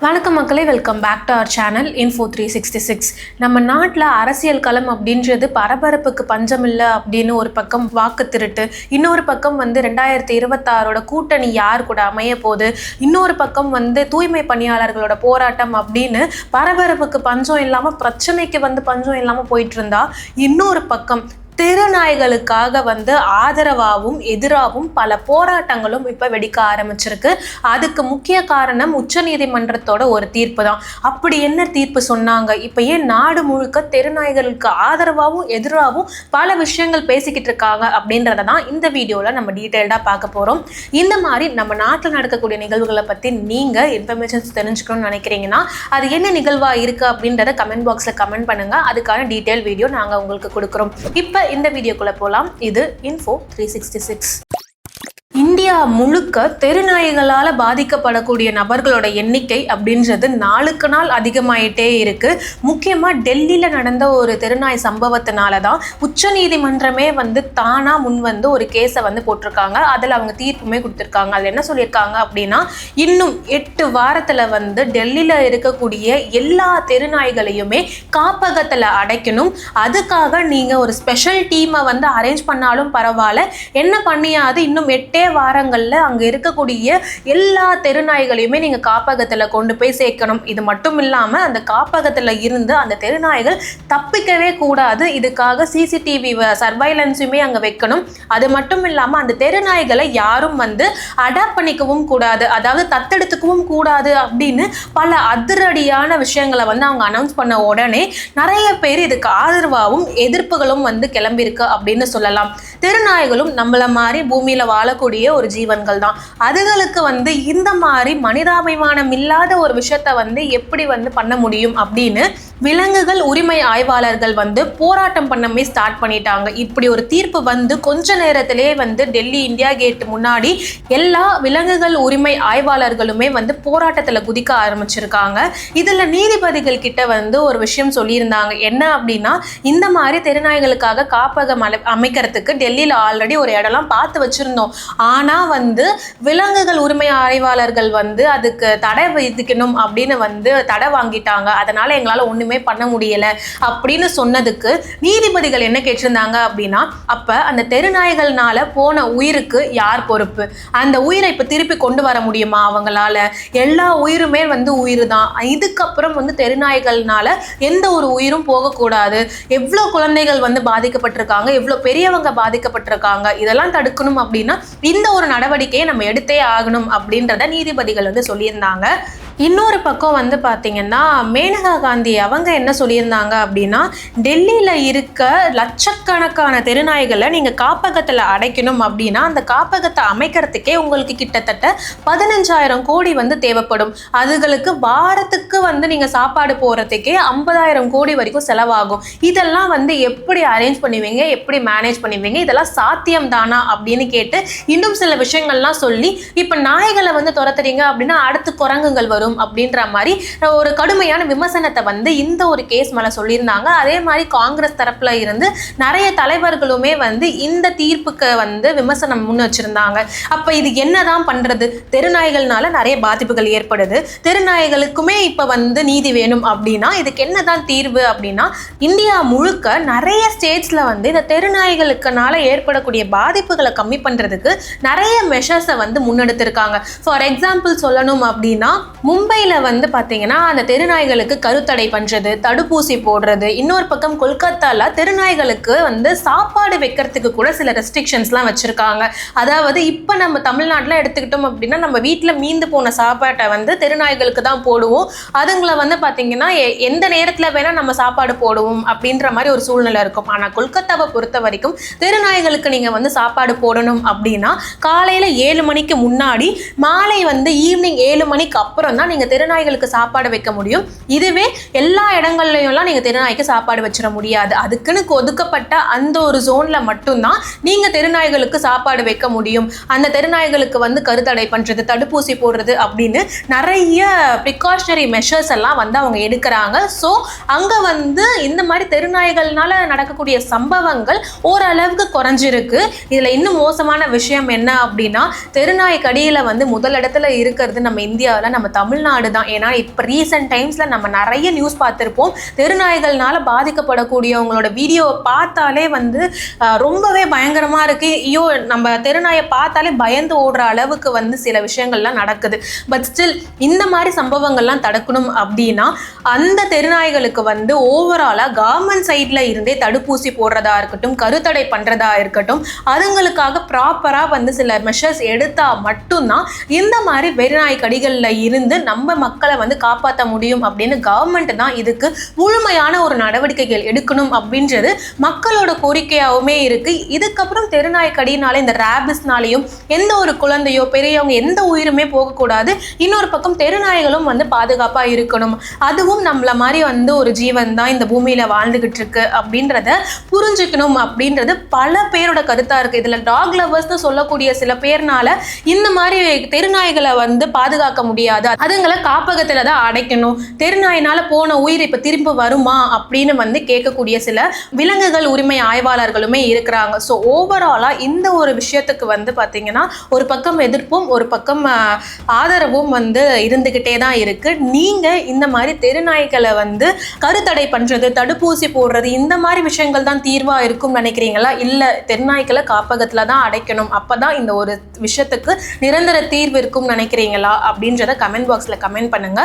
வணக்கம் மக்களே welcome back to our channel info three sixty six நம்ம நாட்டில் அரசியல் களம் அப்படின்றது பரபரப்புக்கு பஞ்சம் இல்லை அப்படின்னு ஒரு பக்கம் வாக்கு திருட்டு இன்னொரு பக்கம் வந்து ரெண்டாயிரத்தி இருபத்தாறோட கூட்டணி யார் கூட அமைய போகுது இன்னொரு பக்கம் வந்து தூய்மை பணியாளர்களோட போராட்டம் அப்படின்னு பரபரப்புக்கு பஞ்சம் இல்லாமல் பிரச்சனைக்கு வந்து பஞ்சம் இல்லாமல் போயிட்டு இருந்தா இன்னொரு பக்கம் தெருநாய்களுக்காக வந்து ஆதரவாகவும் எதிராகவும் பல போராட்டங்களும் இப்போ வெடிக்க ஆரம்பிச்சிருக்கு. அதுக்கு முக்கிய காரணம் உச்சநீதிமன்றத்தோட ஒரு தீர்ப்பு தான். அப்படி என்ன தீர்ப்பு சொன்னாங்க? இப்போ ஏன் நாடு முழுக்க தெருநாய்களுக்கு ஆதரவாகவும் எதிராகவும் பல விஷயங்கள் பேசிக்கிட்டு இருக்காங்க அப்படின்றத தான் இந்த வீடியோவில் நம்ம டீட்டெயில்டாக பார்க்க போகிறோம் இந்த மாதிரி நம்ம நாட்டில் நடக்கக்கூடிய நிகழ்வுகளை பற்றி நீங்கள் இன்ஃபர்மேஷன்ஸ் தெரிஞ்சுக்கணும்னு நினைக்கிறீங்கன்னா அது என்ன நிகழ்வாக இருக்குது அப்படின்றத கமெண்ட் பாக்ஸில் கமெண்ட் பண்ணுங்கள் அதுக்கான டீட்டெயில் வீடியோ நாங்கள் உங்களுக்கு கொடுக்குறோம். இப்போ இந்த வீடியோக்குள்ளே போகலாம் இது info three sixty six India முழுக்க தெருநாய்களால் பாதிக்கப்படக்கூடிய நபர்களோட எண்ணிக்கை அப்படின்றது நாளுக்கு நாள் அதிகமாயிட்டே இருக்கு. முக்கியமாக டெல்லியில் நடந்த ஒரு தெருநாய் சம்பவத்தினால தான் உச்சநீதிமன்றமே வந்து தானா முன் வந்து ஒரு கேஸை வந்து போட்டிருக்காங்க. அதில் அவங்க தீர்ப்புமே கொடுத்துருக்காங்க. அதில் என்ன சொல்லியிருக்காங்க அப்படின்னா இன்னும் எட்டு வாரத்தில் வந்து டெல்லியில் இருக்கக்கூடிய எல்லா தெருநாய்களையுமே காப்பகத்தில் அடைக்கணும். அதுக்காக நீங்கள் ஒரு ஸ்பெஷல் டீமை வந்து அரேஞ்ச் பண்ணாலும் பரவாயில்ல. என்ன பண்ணியாது? இன்னும் எட்டே வாரங்களில் அங்கே இருக்கக்கூடிய எல்லா தெருநாய்களையுமே நீங்கள் காப்பகத்தில் கொண்டு போய் சேர்க்கணும். இது மட்டும் இல்லாமல் அந்த காப்பகத்தில் இருந்து அந்த தெருநாய்கள் தப்பிக்கவே கூடாது. இதுக்காக சிசிடிவி சர்வைலன்ஸுமே அங்கே வைக்கணும். அது மட்டும் இல்லாமல் அந்த தெருநாய்களை யாரும் வந்து அடாப்ட் பண்ணிக்கவும் கூடாது. அதாவது தத்தெடுத்துக்கவும் கூடாது அப்படின்னு பல அதிரடியான விஷயங்களை வந்து அவங்க அனௌன்ஸ் பண்ண உடனே நிறைய பேர் இதுக்கு ஆதரவாகவும் எதிர்ப்புகளும் வந்து கிளம்பியிருக்கு அப்படின்னு சொல்லலாம். தெருநாய்களும் நம்மள மாதிரி பூமியில் வாழக்கூடிய ஒரு ஜீவன்கள் தான். அதுகளுக்கு வந்து இந்த மாதிரி மனிதாபிமானம் இல்லாத ஒரு விஷயத்த வந்து எப்படி வந்து பண்ண முடியும் அப்படின்னு விலங்குகள் உரிமை ஆய்வாளர்கள் வந்து போராட்டம் பண்ணமே ஸ்டார்ட் பண்ணிட்டாங்க. இப்படி ஒரு தீர்ப்பு வந்து கொஞ்ச நேரத்திலே வந்து டெல்லி இந்தியா கேட் முன்னாடி எல்லா விலங்குகள் உரிமை ஆய்வாளர்களுமே வந்து போராட்டத்தில் குதிக்க ஆரம்பிச்சிருக்காங்க. இதில் நீதிபதிகள் கிட்ட வந்து ஒரு விஷயம் சொல்லியிருந்தாங்க. என்ன அப்படின்னா இந்த மாதிரி தெருநாய்களுக்காக காப்பகம் அமைக்கிறதுக்கு டெல்லியில் ஆல்ரெடி ஒரு இடம்லாம் பார்த்து வச்சிருந்தோம். ஆனால் வந்து விலங்குகள் உரிமை ஆய்வாளர்கள் வந்து அதுக்கு தடை விதிக்கணும் அப்படின்னு வந்து தடை வாங்கிட்டாங்க. அதனால எங்களால் ஒன்றுமே பண்ண முடியல அப்படின்னு சொன்னதுக்கு நீதிபதிகள் என்ன கேட்டிருந்தாங்க அப்படின்னா அப்போ அந்த தெருநாய்கள்னால போன உயிருக்கு யார் பொறுப்பு? அந்த உயிரை இப்போ திருப்பி கொண்டு வர முடியுமா அவங்களால? எல்லா உயிருமே வந்து உயிர் தான் இதுக்கப்புறம் வந்து தெருநாய்கள்னால எந்த ஒரு உயிரும் போகக்கூடாது. எவ்வளோ குழந்தைகள் வந்து பாதிக்கப்பட்டிருக்காங்க எவ்வளோ பெரியவங்க பாதிக்கப்பட்டிருக்காங்க இதெல்லாம் தடுக்கணும் அப்படின்னா இந்த ஒரு நடவடிக்கையை நம்ம எடுத்தே ஆகணும் அப்படின்றத நீதிபதிகள் வந்து சொல்லியிருந்தாங்க. இன்னொரு பக்கம் வந்து பார்த்தீங்கன்னா மேனகா காந்தி அவங்க என்ன சொல்லியிருந்தாங்க அப்படின்னா டெல்லியில் இருக்க லட்சக்கணக்கான தெருநாய்களை நீங்கள் காப்பகத்தில் அடைக்கணும் அப்படின்னா அந்த காப்பகத்தை அமைக்கிறதுக்கே உங்களுக்கு கிட்டத்தட்ட பதினஞ்சாயிரம் கோடி வந்து தேவைப்படும். அதுகளுக்கு வாரத்துக்கு வந்து நீங்கள் சாப்பாடு போகிறதுக்கே ஐம்பதாயிரம் கோடி வரைக்கும் செலவாகும். இதெல்லாம் வந்து எப்படி அரேஞ்ச் பண்ணுவீங்க? எப்படி மேனேஜ் பண்ணுவீங்க? இதெல்லாம் சாத்தியம் தானா அப்படின்னு கேட்டு இன்னும் சில விஷயங்கள்லாம் சொல்லி இப்போ நாய்களை வந்து துரத்துறீங்க அப்படின்னா அடுத்து குரங்குகள் வரும். அப்படின்ற மாதிரி ஒரு கடுமையான விமர்சனத்தை வந்து இந்த ஒரு கேஸ் மேலே சொல்லியிருந்தாங்க. அதே மாதிரி காங்கிரஸ் தரப்புல இருந்து நிறைய தலைவர்களுமே வந்து இந்த தீர்ப்புக்கு வந்து விமர்சனம் முன் வச்சிருந்தாங்க. அப்போ இது என்னதான் பண்றது? தெருநாய்கள்னால நிறைய பாதிப்புகள் ஏற்படுது. தெருநாய்களுக்குமே இப்போ வந்து நீதி வேணும் அப்படின்னா இதுக்கு என்னதான் தீர்வு அப்படின்னா இந்தியா முழுக்க நிறைய ஸ்டேட்ஸ்ல வந்து இந்த தெருநாய்களுக்குனால ஏற்படக்கூடிய பாதிப்புகளை கம்மி பண்றதுக்கு நிறைய மெஷர்ஸை வந்து முன்னெடுத்திருக்காங்க. ஃபார் எக்ஸாம்பிள் சொல்லணும் அப்படின்னா மும்பையில் வந்து பார்த்தீங்கன்னா அந்த தெருநாய்களுக்கு கருத்தடை பண்ணுறது தடுப்பூசி போடுறது இன்னொரு பக்கம் கொல்கத்தாவில் தெருநாய்களுக்கு வந்து சாப்பாடு வைக்கிறதுக்கு கூட சில ரெஸ்ட்ரிக்ஷன்ஸ்லாம் வச்சுருக்காங்க. அதாவது இப்போ நம்ம தமிழ்நாட்டில் எடுத்துக்கிட்டோம் அப்படின்னா நம்ம வீட்டில் மீந்து போன சாப்பாட்டை வந்து தெருநாய்களுக்கு தான் போடுவோம். அதுங்களை வந்து பார்த்தீங்கன்னா எ- எந்த நேரத்தில் வேணால் நம்ம சாப்பாடு போடுவோம் அப்படின்ற மாதிரி ஒரு சூழ்நிலை இருக்கும். ஆனால் கொல்கத்தாவை பொறுத்த வரைக்கும் தெருநாய்களுக்கு நீங்கள் வந்து சாப்பாடு போடணும் அப்படின்னா காலையில் ஏழு மணிக்கு முன்னாடி மாலை வந்து ஈவினிங் ஏழு மணிக்கு அப்புறம் தான் நீங்கள் தெருநாய்களுக்கு சாப்பாடு வைக்க முடியும். இதுவே எல்லா இடங்கள்லையும்லாம் நீங்கள் தெருநாய்க்கு சாப்பாடு வச்சிட முடியாது. அதுக்குன்னு ஒதுக்கப்பட்ட அந்த ஒரு ஜோனில் மட்டும்தான் நீங்கள் தெருநாய்களுக்கு சாப்பாடு வைக்க முடியும். அந்த தெருநாய்களுக்கு வந்து கருத்தடை பண்ணுறது தடுப்பூசி போடுறது அப்படின்னு நிறைய ப்ரிகாஷனரி மெஷர்ஸ் எல்லாம் வந்து அவங்க எடுக்கிறாங்க. ஸோ அங்கே வந்து இந்த மாதிரி தெருநாய்கள்னால நடக்கக்கூடிய சம்பவங்கள் ஓரளவுக்கு குறைஞ்சிருக்கு. இதில் இன்னும் மோசமான விஷயம் என்ன அப்படின்னா தெருநாய் கடியில் வந்து முதலிடத்துல இருக்கிறது நம்ம இந்தியாவில் நம்ம தமிழ் தமிழ்நாடு தான் ஏன்னா இப்போ ரீசெண்ட் டைம்ஸில் நம்ம நிறைய நியூஸ் பார்த்துருப்போம். தெருநாய்கள்னால பாதிக்கப்படக்கூடியவங்களோட வீடியோவை பார்த்தாலே வந்து ரொம்பவே பயங்கரமாக இருக்குது ஐயோ நம்ம தெருநாயை பார்த்தாலே பயந்து ஓடுற அளவுக்கு வந்து சில விஷயங்கள்லாம் நடக்குது. பட் ஸ்டில் இந்த மாதிரி சம்பவங்கள்லாம் தடுக்கணும் அப்படின்னா அந்த தெருநாய்களுக்கு வந்து ஓவராலாக கவர்மெண்ட் சைடில் இருந்தே தடுப்பூசி போடுறதா இருக்கட்டும் கருத்தடை பண்ணுறதா இருக்கட்டும் அதுங்களுக்காக ப்ராப்பராக வந்து சில மெஷர்ஸ் எடுத்தால் மட்டும்தான் இந்த மாதிரி வெறிநாய் கடிகளில் இருந்து நம்ம மக்களை வந்து காப்பாற்ற முடியும் அப்படின்னு கவர்மெண்ட் தான் இதுக்கு முழுமையான ஒரு நடவடிக்கைகள் எடுக்கணும் அப்படின்றது மக்களோட கோரிக்கையாகவுமே இருக்கு. இதுக்கப்புறம் தெருநாய் கடினால இந்த ரேபிஸ்னாலையும் எந்த ஒரு குழந்தையோ பெரியவங்க எந்த உயிருமே போகக்கூடாது. இன்னொரு பக்கம் தெருநாய்களும் வந்து பாதுகாப்பாக இருக்கணும். அதுவும் நம்மள மாதிரி வந்து ஒரு ஜீவன் தான் இந்த பூமியில வாழ்ந்துகிட்டு இருக்கு அப்படின்றத புரிஞ்சுக்கணும் அப்படின்றது பல பேரோட கருத்தா இருக்கு. இதுல டாக் லவர்ஸ்னு சொல்லக்கூடிய சில பேர்னால இந்த மாதிரி தெருநாய்களை வந்து பாதுகாக்க முடியாது. அதுங்களை காப்பகத்தில் தான் அடைக்கணும். தெருநாயினால் போன உயிர் இப்போ திரும்ப வருமா அப்படின்னு வந்து கேட்கக்கூடிய சில விலங்குகள் உரிமை ஆய்வாளர்களுமே இருக்கிறாங்க. ஸோ ஓவராலாக இந்த ஒரு விஷயத்துக்கு வந்து பார்த்தீங்கன்னா ஒரு பக்கம் எதிர்ப்பும் ஒரு பக்கம் ஆதரவும் வந்து இருந்துகிட்டே தான் இருக்கு. நீங்கள் இந்த மாதிரி தெருநாய்களை வந்து கருத்தடை பண்ணுறது தடுப்பூசி போடுறது இந்த மாதிரி விஷயங்கள் தான் தீர்வாக இருக்கும் நினைக்கிறீங்களா? இல்லை தெருநாய்களை காப்பகத்தில் தான் அடைக்கணும். அப்போ தான் இந்த ஒரு விஷயத்துக்கு நிரந்தர தீர்வு இருக்கும் நினைக்கிறீங்களா? அப்படின்றத கமெண்ட் பாக்ஸில் கமெண்ட் பண்ணுங்க.